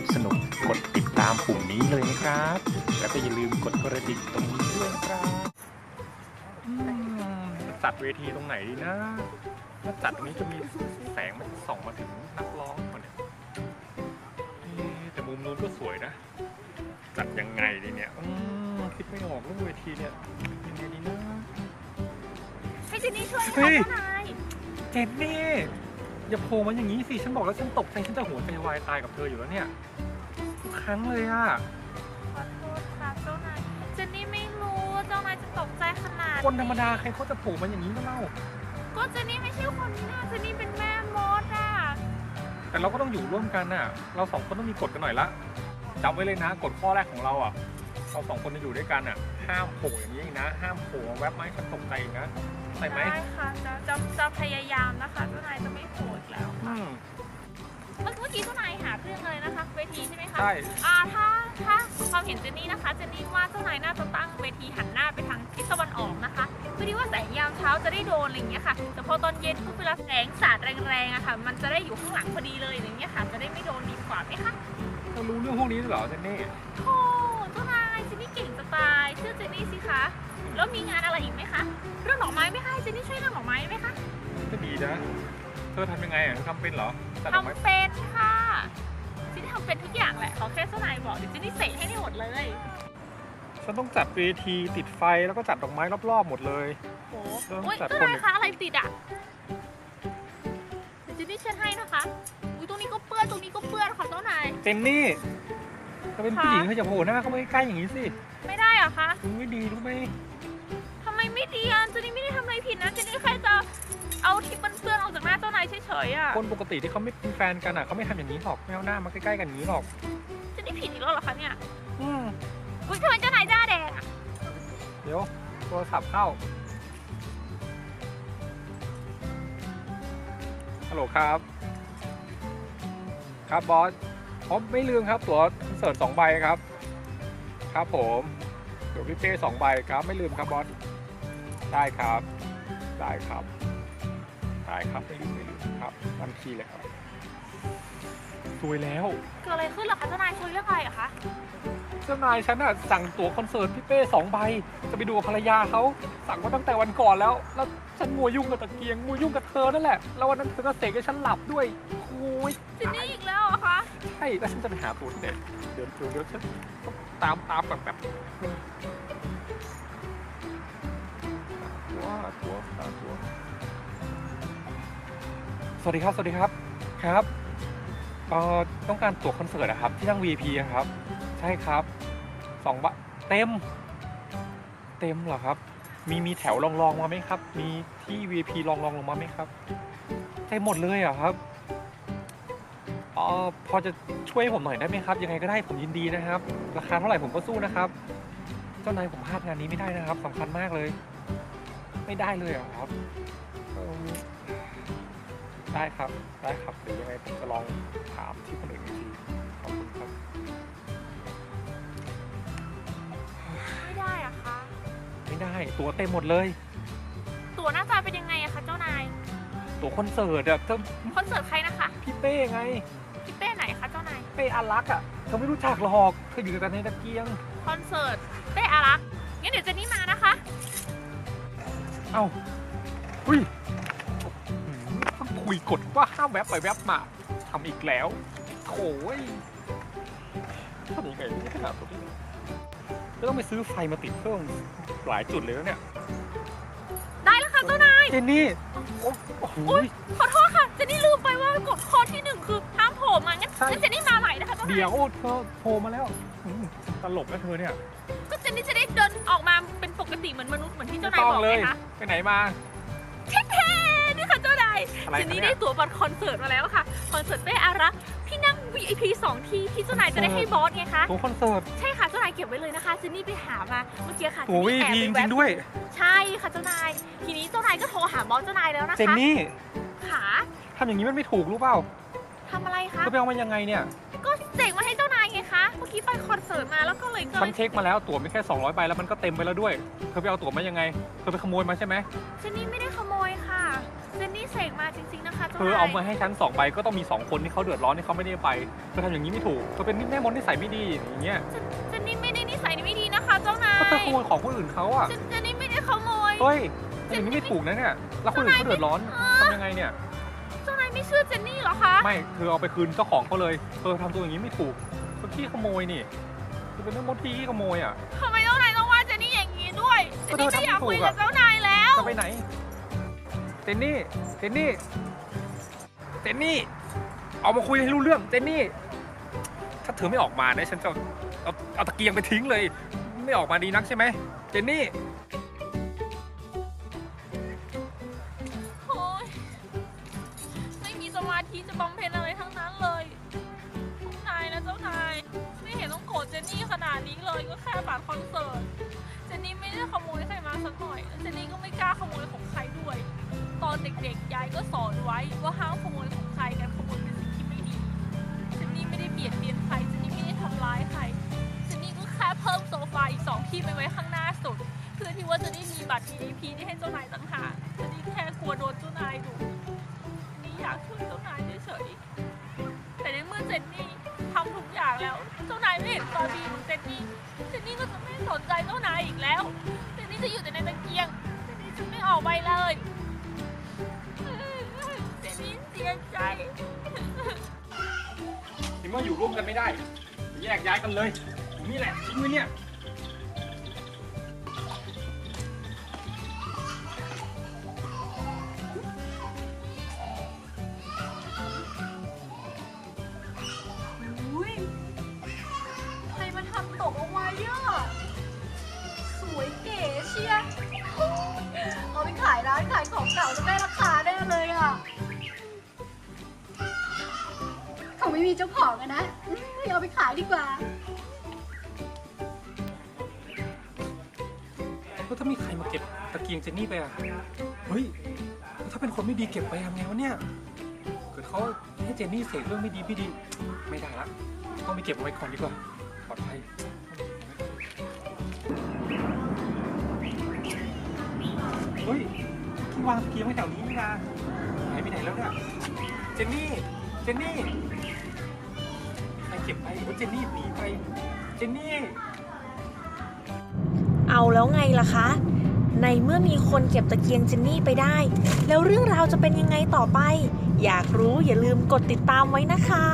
คลิปสนุกสนุกๆกดติดตามปุ่มนี้เลยนะครับ แล้วก็อย่าลืมกดกระดิ่งตรงนี้ด้วยนะครับอืมจัดเวทีตรงไหนดีนะถ้าจัดตรงนี้จะมีแสงมันส่องมาถึงนักร้องมันยเอ๊ะแต่มุมนู้นก็สวยนะ จัดยังไงดีเนี่ยอืมคิดไม่ออกเรื่องเวทีเนี่ยยังไงดีนะให้เจนนี่ช่วยเฮ้ค่ะยเจ้านายเจนนี่ อย่าโผล่มาอย่างนี้สิ ฉันบอกแล้วฉันตกใจฉันจะหัวใจวายตายกับเธออยู่แล้วเนี่ย ทุกครั้งเลยอะขอโทษค่ะเจ้านายเจนนี่ไม่รู้ว่าเจ้านายจะตกใจขนาดคนธรรมดาใครเขาจะโผล่มาอย่างนี้กันเล่า ก็เจนนี่ไม่ใช่คนนี้นะเจนนี่เป็นแม่มดอะแต่เราก็ต้องอยู่ร่วมกันน่ะ เราสองคนต้องมีกฎกันหน่อยละจำไว้เลยนะกฎข้อแรกของเราอะ เราสองคนจะอยู่ด้วยกันอะ ห้ามโผล่อย่างนี้อีกนะ ห้ามโผล่มาแวบไม้ฉันตกใจอีกนะ ใช่ไหมได้ค่ะจะจะจะพยายามนะคะเจ้านายจะไม่โกรธแล้ว อืม เมื่อเมื่อกี้เจ้านายหาเรื่องอะไรนะคะเวทีใช่ไหมคะใช่ อ่าถ้าถ้าความเห็นเจนนี่นะคะเจนนี่ว่าเจ้านายน่าจะตั้งเวทีหันหน้าไปทางทิศตะวันออกนะคะเพื่อที่ว่าแสงยามเช้าจะได้โดนอะไรอย่างเงี้ยค่ะ แต่พอตอนเย็นปุ๊บเวลาแสงสาดแรงๆอะค่ะ มันจะได้อยู่ข้างหลังพอดีเลยอย่างเงี้ยค่ะ จะได้ไม่โดนดีกว่าไหมคะเรารู้เรื่องพวกนี้ด้วยเหรอเจนนี่โเรื่องดอกไม้ไหมคะให้เจนนี่ช่วยเรื่องดอกไม้ไหมคะก็ดีนะ เธอทำยังไงอะเธอทำเป็นเหรอจัดดอกไม้ทำเป็นค่ะเจนนี่ทำเป็นทุกอย่างแหละขอแค่เจ้านายบอกเดี๋ยวเจนนี่เสกให้ได้หมดเลยฉันต้องจัดเวทีติดไฟแล้วก็จัดดอกไม้รอบๆหมดเลยโอ้เริ่มโอ้ยจัดเจ้าคนนายคะอะไรติดอะเดี๋ยวเจนนี่เช็ดให้นะคะอุ้ยตรงนี้ก็เปื้อนตรงนี้ก็เปื้อนค่ะเจ้านายเจนนี่เธอเป็นผู้หญิงเธออย่าโผล่หน้าเข้ามาใกล้ๆอย่างนี้สิไม่ได้เหรอะคะมันไม่ดีรู้ไหมทำ ไมไม่ดีอะเจนนี่ไม่ได้ทำอะไรผิดนะเจนนี่แค่จะเอาที่มันเปื้อนออกจากหน้าเจ้านายเฉยๆอะคนปกติที่เขาไม่เป็นแฟนกันอะเขาไม่ทำอย่างนี้หรอกไม่เอาหน้ามาใกล้ๆกันอย่างนี้หรอกเจนนี่ผิดอีกแล้วเหรอคะเนี่ยอืมอุ้ยทำไมเจ้านายหน้าแดงอะเดี๋ยวโทรศัพท์เข้าฮัลโหลครับ ครับบอสผมไม่ลืมครับตั๋วคอนเสิร์ตสองใบครับ ครับผมเดี๋ยวพี่เป้สองใบครับไม่ลืมครับบอส ได้ครับ ได้ครับได้ครับไม่ลืมไม่ลืมครับบัญชีเลยครับสวยแล้ว เกิดอะไรขึ้นเหรอคะเจ้านายคุยเรื่องอะไรอะคะ เจ้านายฉันอะสั่งตั๋วคอนเสิร์ตพี่เป้สองใบ จะไปดูกับภรรยาเขาสั่งมาตั้งแต่วันก่อนแล้ว แล้วฉันมัวยุ่งกับตะเกียงมัวยุ่งกับเธอนั่นแหละ แล้ววันนั้นเธอก็เสกให้ฉันหลับด้วยโอ้ยเจนนี่อีกแล้วเหรอคะใช่แล้วฉันจะไปหาตั๋วที่ไหนเดี๋ยวเดี๋ยวเดี๋ยวฉันต้องตามตามแบบแบบ สวัสดีครับ สวัสดีครับครับเอ่อต้องการตั๋วคอนเสิร์ตนะครับที่นั่ง VIP อะครับ ใช่ครับสองบะเต็ม เต็มเหรอครับ มีมีแถวรองรองๆมาไหมครับ มีที่ VIP รองรองลงมาไหมครับเต็มหมดเลยเหรอครับเอ่อพอจะช่วยผมหน่อยได้ไหมครับ ยังไงก็ได้ผมยินดีนะครับ ราคาเท่าไหร่ผมก็สู้นะครับ เจ้านายผมพลาดงานนี้ไม่ได้นะครับสำคัญมากเลย ไม่ได้เลยเหรอครับ ได้ครับ ได้ครับเดี๋ยวยังไงผมจะลองถามที่คนอื่นอีกทีขอบคุณครับ ไม่ได้อะคะ ไม่ได้ ตั๋วเต็มหมดเลย ตั๋วหน้าตาเป็นยังไงอะคะเจ้านาย ตั๋วคอนเสิร์ตอะเธอคอนเสิร์ตใครนะคะพี่เป้ไง พี่เป้ไหนคะเจ้านาย เป้อารักษ์อะเธอไม่รู้จักหรอกเธออยู่แต่ในตะเกียง คอนเสิร์ตเป้อารักษ์งั้นเดี๋ยวเจนนี่มานะคะ เอ้าหุ้ยอื้อหือต้อง คุยกฎว่าห้ามแวบไปแวบมาทำอีกแล้วโถ่ยทำยังไงไม่ขนาดนี้จะต้องไปซื้อไฟมาติดเพิ่มหลายจุดเลยแล้วเนี่ย ได้แล้วค่ะเจ้านายเจนนี่โอ้โอ้โหอุ๊ยขอโทษค่ะเจนนี่ลืมไปว่ากฎข้อที่หนึ่งคือห้ามโผล่มางั้นใช่งั้นเจนนี่มาใหม่นะคะเจ้านายเดี๋ยวเธอโทรมาแล้วอื้อตลกนะเธอเนี่ย ก็เจนนี่จะได้เดินออกมาเป็นปกติเหมือนมนุษย์เหมือนที่ไม่เจ้านายต้องบอกเลไหยมคะไปไหนมาเท่ๆนี่ค่ะเจ้านาย อะไรเจคะนนี่เนี่ได้ย ตั๋วบัตรคอนเสิร์ตมาแล้วค่ะ คอนเสิร์ตเป้อารักษ์ที่นั่ง VIP สองที่ที่เจ้านายจะได้ให้บอสไงคะ ตั๋วคอนเสิร์ตใช่ค่ะเจ้านายเก็บไว้เลยนะคะเจนนี่ไปหามาเมื่อกี้ค่ะตั๋วเจน VIP นี่จแอบไปริแวะงๆด้วย ใช่ค่ะเจ้านาย ทีนี้เจ้านายก็โทรหาบอสเจ้านายแล้วนะคะเจนนี่ขาทำอย่างนี้มันไม่ถูกรู้เปล่าทำอะไรคะเธอไปเอามายังไงเนี่ย ก็เสกมาให้เจ้านายไงคะเมื่อกี้ไปคอนเสิร์ตมาแล้วก็เลยก็ฉัเลนยเช็คมาแล้วตั๋วไม่แค่ 200ใบแล้วมันก็เต็มไปแล้วด้วย เธอไปเอาตั๋วมายังไง เธอไปขโมยมาใช่ไหมเจนนี่ไม่ได้ขโมยค่ะ เจนนี่เสกมาจริง ๆนะคะเจ้าเธอนาเอามายให้ฉันสองใบก็ต้องมีสองคนที่เขาเดือดร้อนที่เขาไม่ได้ไปเธอทำอย่างนี้ไม่ถูกเธอเป็นแม่มดที่ใส่ไม่ดีอย่างเงี้ยเจนนี่ไม่ได้นิสัยไม่ดีนะคะเจ้านายก็เธอขโมยของคนอื่นเขาอะเจนเจนนี่ไม่ได้ขโมย เฮ้ยอย่างนี้ไม่ถูกนะเนี่ยแล้วคนอื่นเขาเดือดร้อนทำยังไงเนี่ย เจ้านายไม่เชื่อเจนนี่เหรอคะไม่เธอเอาไปคืนเจ้าของเขาเลยเธอทำตัวอย่างนี้ไม่ถูกเธอขี้ขโมยนี่เธอเป็นแม่มดที่ขี้ขโมยอะทำไมเจ้านายต้องว่าเจนนี่อย่างนี้ด้วยเจนนี่ก็เธอไม่อยากทำไม่ถูกคุยอะกับเจ้านายแล้วจะไปไหน เจนนี่ เจนนี่ เจนนี่ เอามาคุยให้รู้เรื่อง เจนนี่ ถ้าเธอไม่ออกมาเนี่ยฉันจะเอาเอาตะเกียงไปทิ้งเลย ไม่ออกมาดีนักใช่ไหม เจนนี่ โอ๊ยไม่มีสมาธิจะบำเพ็ญอะไรทั้งนั้นเลยเจ้านายนะเจ้านาย ไม่เห็นต้องโกรธเจนนี่ขนาดนี้เลยก็แค่บัตรคอนเสิร์ต นนี่ไม่ได้ขโมยใครมาสักหน่อยเจนนี่ก็ไม่กล้าขโมยของใครด้วย ตอนเด็กๆยายก็สอนไว้ว่าห้ามขโมยของใครการขโมยเป็นสิ่งที่ไม่ดีเจนนี่ไม่ได้เบียดเบียนใครเจนนี่ไม่ได้ทำร้ายใครเจนนี่ก็แค่เพิ่มโซฟาอีกสองที่ไปไว้ข้างหน้าสุดเพื่อที่ว่าจะได้มีบัตร VIP ที่ให้เจ้านายต่างหากเจนนี่แค่กลัวโดนเจ้านายดุเจนนี่อยากช่วยเจ้านายเฉยๆแต่ในเมื่อเจนนี่ทำทุกอย่างแล้ว เจ้านายไม่เห็นความดีของเจนนี่เจนนี่ก็จะ สนใจเจ้านายอีกแล้วเจนนี่จะอยู่แต่ในตะเกียงเจนนี่จะไม่ออกไปเลยเจนนี่เสียใจถึงว่าอยู่ร่วมกันไม่ได้แยกย้ายกันเลยนี่แหละทิ้งไว้เนี่ย ไม่มีเจ้าของอะนะเอาไปขายดีกว่า แล้วถ้ามีใครมาเก็บตะเกียงเจนนี่ไปอะ เฮ้ยแล้วถ้าเป็นคนไม่ดีเก็บไปทำไงวะเนี่ย เกิดเขาให้เจนนี่เสกเรื่องไม่ดีไม่ดี ไม่ได้ละ ต้องไปเก็บเอาไว้ก่อนดีกว่า ปลอดภัย เฮ้ยที่วางตะเกียงไว้แถวนี้นี่นะหายไปไหนแล้วเนี่ย เจนนี่ เจนนี่ ก็บไปหรือว่าเจนนี่หนีไป เจนนี่ เอาแล้วไงล่ะคะ ในเมื่อมีคนเก็บตะเกียงเจนนี่ไปได้ แล้วเรื่องราวจะเป็นยังไงต่อไป อยากรู้อย่าลืมกดติดตามไว้นะคะ